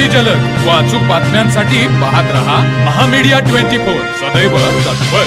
अति जलद. व अचूक बातम्यांसाठी पाहत रहा महामीडिया ट्वेंटी फोर. सदैव तत्पर.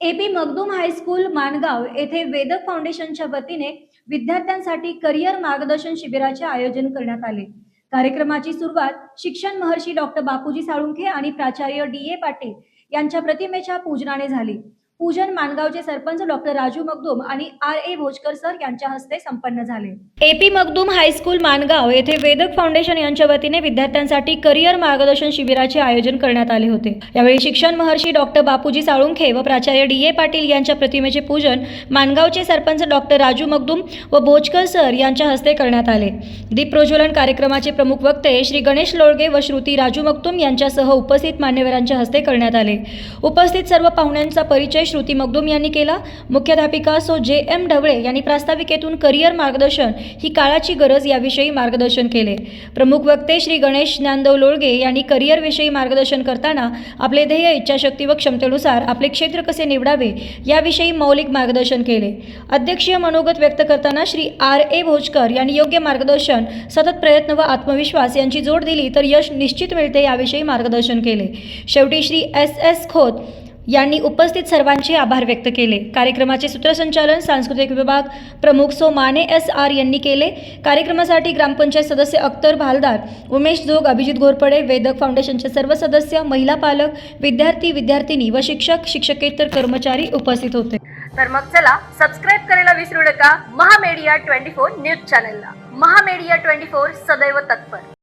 एपी मगदूम हायस्कूल माणगाव येथे वेदक फाउंडेशनच्या वतीने विद्यार्थ्यांसाठी करिअर मार्गदर्शन शिबिराचे आयोजन करण्यात आले. कार्यक्रमाची सुरुवात शिक्षण महर्षी डॉक्टर बापूजी साळुंखे आणि प्राचार्य डी ए पाटील यांच्या प्रतिमेच्या पूजनाने झाली. पूजन मानगावचे सरपंच डॉक्टर राजू मगदूम आणि आर ए भोजकर सर यांच्या हस्ते संपन्न झाले. एपी मगदूम हायस्कूल मानगाव येथे वेदक फाउंडेशन यांच्या वतीने विद्यार्थ्यांसाठी करिअर मार्गदर्शन शिबिराचे आयोजन करण्यात आले होते. यावेळी शिक्षण महर्षी डॉक्टर बापूजी साळुंखे व प्राचार्य डी ए पाटील यांच्या प्रतिमेचे पूजन मानगावचे सरपंच डॉक्टर राजू मगदूम व भोजकर सर यांच्या हस्ते करण्यात आले. दीप प्रज्वलन कार्यक्रमाचे प्रमुख वक्ते श्री गणेश लोळगे व श्रुती राजू मगदूम यांच्यासह उपस्थित मान्यवरांच्या हस्ते करण्यात आले. उपस्थित सर्व पाहुण्यांचा परिचय श्रुती मगदुम यांनी केला. मुख्याध्यापिका सो जे एम ढवळे यांनी प्रास्ताविकेतून करिअर मार्गदर्शन ही काळाची गरज याविषयी मार्गदर्शन केले. प्रमुख वक्ते श्री गणेश ज्ञानदेव लोळगे यांनी करिअरविषयी मार्गदर्शन करताना आपले ध्येय इच्छाशक्ती व क्षमतेनुसार आपले क्षेत्र कसे निवडावे याविषयी मौलिक मार्गदर्शन केले. अध्यक्षीय मनोगत व्यक्त करताना श्री आर ए भोजकर यांनी योग्य मार्गदर्शन सतत प्रयत्न व आत्मविश्वास यांची जोड दिली तर यश निश्चित मिळते याविषयी मार्गदर्शन केले. शेवटी श्री एस एस खोत यांनी उपस्थित सर्वांचे आभार व्यक्त केले. कार्यक्रमाचे सूत्रसंचालन सांस्कृतिक विभाग प्रमुख सो माने एस आर यांनी केले. कार्यक्रमासाठी ग्रामपंचायत सदस्य अख्तर भालदार उमेश जोग अभिजित घोरपडे वेदक फाउंडेशनचे सर्व सदस्य महिला पालक विद्यार्थी विद्यार्थिनी व शिक्षक शिक्षकेतर कर्मचारी उपस्थित होते. तर मग चला सबस्क्राईब करायला विसरू नका. महामेडिया ट्वेंटी फोर न्यूज चॅनलला. महामेडिया ट्वेंटी फोर सदैव तत्पर.